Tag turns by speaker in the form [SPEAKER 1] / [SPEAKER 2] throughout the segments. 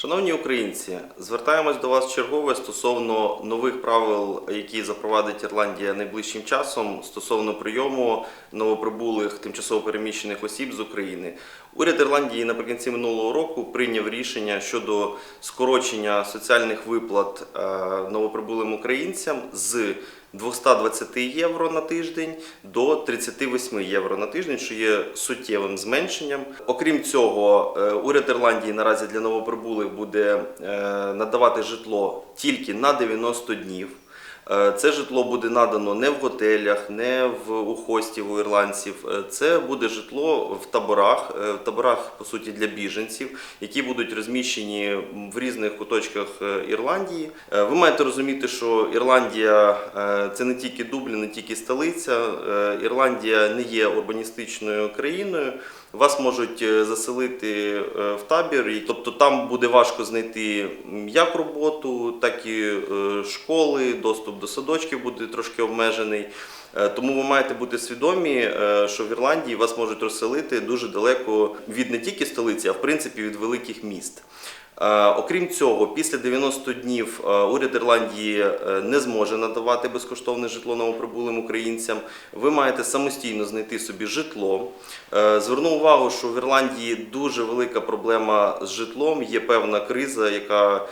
[SPEAKER 1] Шановні українці, звертаємось до вас чергове стосовно нових правил, які запровадить Ірландія найближчим часом стосовно прийому новоприбулих тимчасово переміщених осіб з України. Уряд Ірландії наприкінці минулого року прийняв рішення щодо скорочення соціальних виплат е, новоприбулим українцям з 220 євро на тиждень до 38 євро на тиждень, що є суттєвим зменшенням. Окрім цього, е, уряд Ірландії наразі для новоприбулих буде е, надавати житло тільки на 90 днів. Е, Це житло буде надано не в готелях, не в у хостів у ірландців. Е, Це буде житло в таборах, е, в таборах по суті для біженців, які будуть розміщені в різних куточках Ірландії. Ви маєте розуміти, що Ірландія це не тільки Дублін, не тільки столиця. Ірландія не є урбаністичною країною. Вас можуть заселити в табір, тобто там буде важко знайти як роботу, так і школи, доступ до садочків буде трошки обмежений. Е, Тому ви маєте бути свідомі, е, що в Ірландії вас можуть розселити дуже далеко від не тільки столиці, а в принципі від великих міст. Е, Окрім цього, після 90 днів уряд Ірландії не зможе надавати безкоштовне житло новоприбулим українцям. Ви маєте самостійно знайти собі житло. Зверну увагу, що в Ірландії дуже велика проблема з житлом. Є певна криза, яка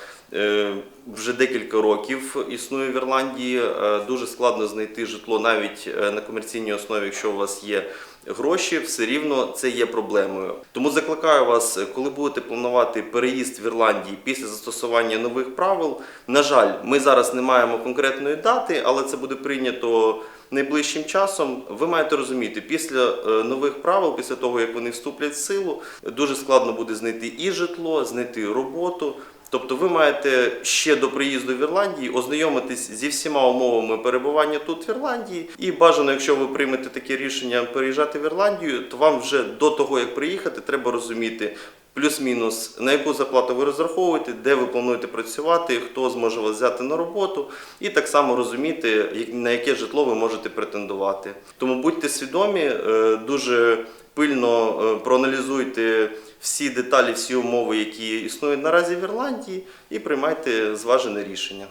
[SPEAKER 1] вже декілька років існує в Ірландії. Е, Дуже складно знайти житло навіть е, на комерційній основі, якщо у вас є гроші, все рівно це є проблемою. Тому закликаю вас, е, коли будете планувати переїзд в Ірландії після застосування нових правил. На жаль, ми зараз не маємо конкретної дати, але це буде прийнято. Найближчим часом ви маєте розуміти, після е, нових правил, після того як вони вступлять в силу, дуже складно буде знайти і житло, знайти роботу. Тобто ви маєте ще до приїзду в Ірландії ознайомитись зі всіма умовами перебування тут в Ірландії. І бажано, якщо ви приймете таке рішення переїжджати в Ірландію, то вам вже до того як приїхати, треба розуміти. Плюс-мінус, на яку зарплату ви розраховуєте, де ви плануєте працювати, хто зможе вас взяти на роботу, і так само розуміти, на яке житло ви можете претендувати. Тому будьте свідомі, е, дуже пильно е, проаналізуйте всі деталі, всі умови, які існують наразі в Ірландії, і приймайте зважене рішення.